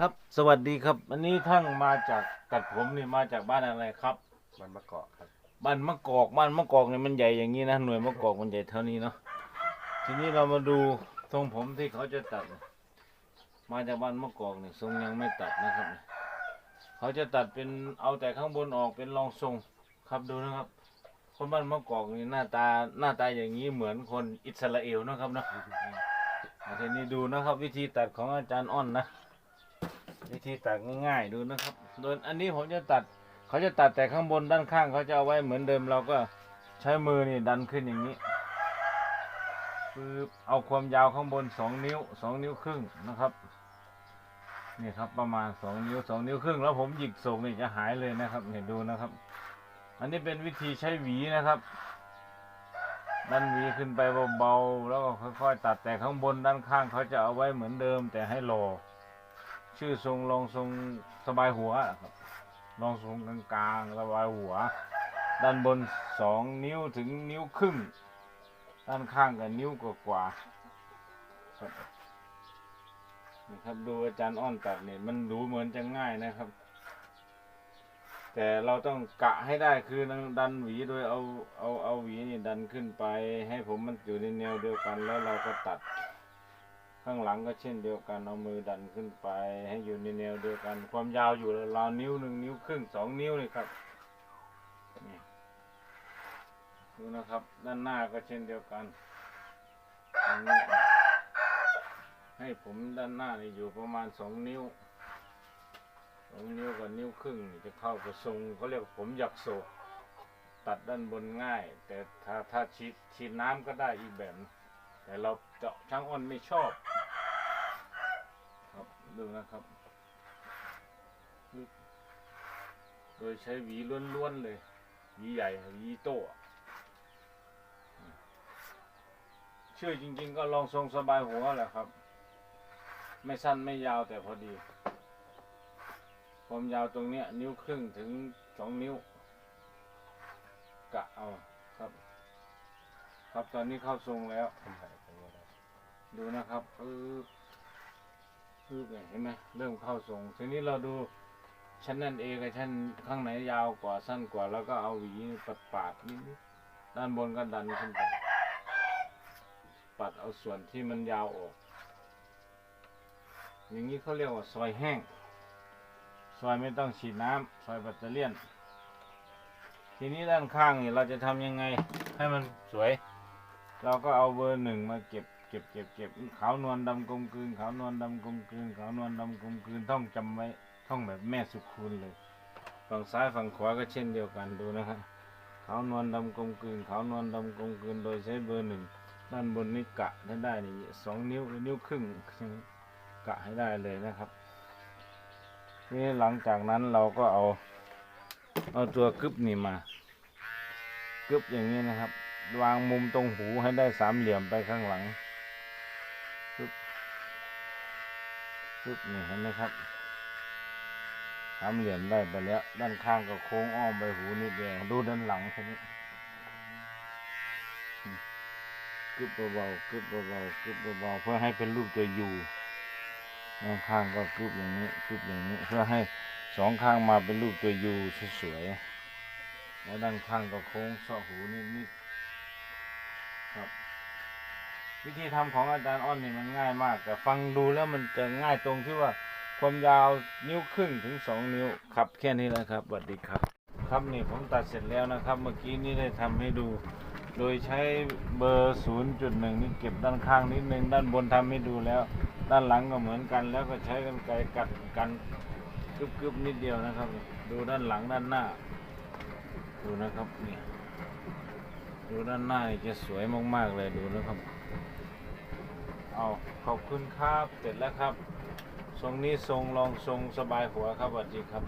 ครับ สวัสดีครับ อันนี้ทั้งมาจากตัดผมนี่มาจากบ้านอะไรครับ มันมะเกาะครับ บ้านมะกอกบ้านมะกอกเนี่ยมันใหญ่อย่างนี้นะหน่วยมะกอกมันใหญ่เท่านี้เนาะทีนี้เรามาดูทรงผมที่เขาจะตัด มาจากบ้านมะกอกเนี่ยทรงยังไม่ตัดนะครับ เขาจะตัดเป็นเอาแต่ข้างบนออกเป็นรองทรงครับดูนะครับคนบ้านมะกอกนี่หน้าตาหน้าตาอย่างนี้เหมือนคนอิสราเอลนะครับเนาะอ่าทีนี้ดูนะครับ วิธีตัดของอาจารย์อ้อนนะ วิธีตัดง่ายๆดูนะครับ โดยอันนี้ผมจะตัดเขาจะตัดแต่ข้างบนด้านข้างเขาจะเอาไว้เหมือนเดิมเราก็ใช้มือนี่ดันขึ้นอย่างนี้คือเอาความยาวข้างบนสองนิ้วสองนิ้วครึ่งนะครับนี่ครับประมาณสองนิ้วสองนิ้วครึ่งแล้วผมหยิกส่งนี่จะหายเลยนะครับเนี่ยดูนะครับ อันนี้เป็นวิธีใช้หวีนะครับดันหวีขึ้นไปเบาๆแล้วก็ค่อยๆตัดแต่ข้างบนด้านข้างเขาจะเอาไว้เหมือนเดิมแต่ให้รอ ชื่อทรงรองทรงสบายหัวครับรองทรงกลางๆสบายหัว ด้านบนสองนิ้วถึงนิ้วครึ่ง ด้านข้างกับนิ้วกว่าๆครับนี่ครับดูอาจารย์อ้อนตัดเนี่ยมันดูเหมือนจะง่ายนะครับ แต่เราต้องกะให้ได้คือดันหวีโดยเอาเอาเอาหวีนี่ดันขึ้นไป ให้ผมมันอยู่ในแนวเดียวกันแล้วเราก็ตัด ข้างหลังก็เช่นเดียวกันเอามือดันขึ้นไป ให้อยู่ในแนวเดียวกัน ความยาวอยู่ราวนิ้วหนึ่งนิ้วครึ่งสองนิ้วเลยครับนี่ดูนะครับ ด้านหน้าก็เช่นเดียวกันตรงนี้ให้ผมด้านหน้านี่อยู่ประมาณสองนิ้วสองนิ้วกับนิ้วครึ่งจะเข้ากับทรงเขาเรียกผมหยักโศกตัดด้านบนง่าย แต่ถ้าถ้าฉีดฉีดน้ำก็ได้อีกแบบ แต่เราเจาะช่างอ้อนไม่ชอบ ดูนะครับ โดยใช้หวีล้วนๆเลย หวีใหญ่หวีโต้ชื่อจริง ๆ ก็ลองทรงสบายหัวแหละครับ ไม่สั้นไม่ยาวแต่พอดี ความยาวตรงเนี้ย นิ้วครึ่งถึงสองนิ้ว กะเอาครับ ครับตอนนี้เข้าทรงแล้วด้ดูนะครับปึ๊บ ปึ๊บเนี่ยเห็นไหมเริ่มเข้าทรงทีนี้เราดูชั้นนั่นเองกับชั้นข้างไหนยาวกว่าสั้นกว่า แล้วก็เอาหวีปัดปาดนิดด้านบนก็ดันขึ้นไปปัดเอาส่วนที่มันยาวออก อย่างนี้เขาเรียกว่าซอยแห้ง ซอยไม่ต้องฉีดน้ำซอยแบตเตอเลี่ยนทีนี้ด้านข้างนี่เราจะทำยังไงให้มันสวย เราก็เอาเบอร์หนึ่งมาเก็บ เก็บเก็บเก็บขาวนวลดำกลมกลืนขาวนวลดำกลมกลืนขาวนวลดำกลมกลืนท่องจำไว้ท่องแบบแม่สุคูณเลย ฝั่งซ้ายฝั่งขวาก็เช่นเดียวกันดูนะครับขาวนวลดำกลมกลืนขาวนวลดำกลมกลืนโดยใช้เบอร์หนึ่งด้านบนนี่กะให้ได้นี่สองนิ้วหรือนิ้วครึ่งกะให้ได้เลยนะครับนี่หลังจากนั้นเราก็เอาเอาตัวกึบนี่มากึบอย่างนี้นะครับ วางมุมตรงหูให้ได้สามเหลี่ยมไปข้างหลังปึ๊บ ปึ๊บนี่เห็นไหมครับสามเหลี่ยมได้ไปแล้ว ด้านข้างก็โค้งอ้อมไปหูนิดเดียวดูด้านหลังทีนี้อืมกึบเบาๆกึบเบาๆกึบเบาๆเพื่อให้เป็นรูปตัวยูด้านข้างก็กึบอย่างนี้กึบอย่างนี้เพื่อให้สองข้างมาเป็นรูปตัวยูสวยๆแล้วด้านข้างก็โค้งเสาะหูนิดๆครับ วิธีทำของอาจารย์อ้อนนี่มันง่ายมาก แต่ฟังดูแล้วมันจะง่ายตรงที่ว่าความยาวนิ้วครึ่งถึงสองนิ้วครับแค่นี้แหละครับสวัสดีครับ ครับนี่ผมตัดเสร็จแล้วนะครับ เมื่อกี้นี้ได้ทำให้ดู โดยใช้เบอร์ 0.1 นี่เก็บด้านข้างนิดนึงด้านบนทำให้ดูแล้ว ด้านหลังก็เหมือนกัน แล้วก็ใช้กันไกรกัดกันกึบๆนิดเดียวนะครับ ดูด้านหลังด้านหน้า ดูนะครับนี่ดูด้านหน้านี่จะสวยมากๆเลยดูนะครับ เอาขอบคุณครับ เสร็จแล้วครับ ทรงนี้ทรงรองทรงสบายหัวครับสวัสดีครับ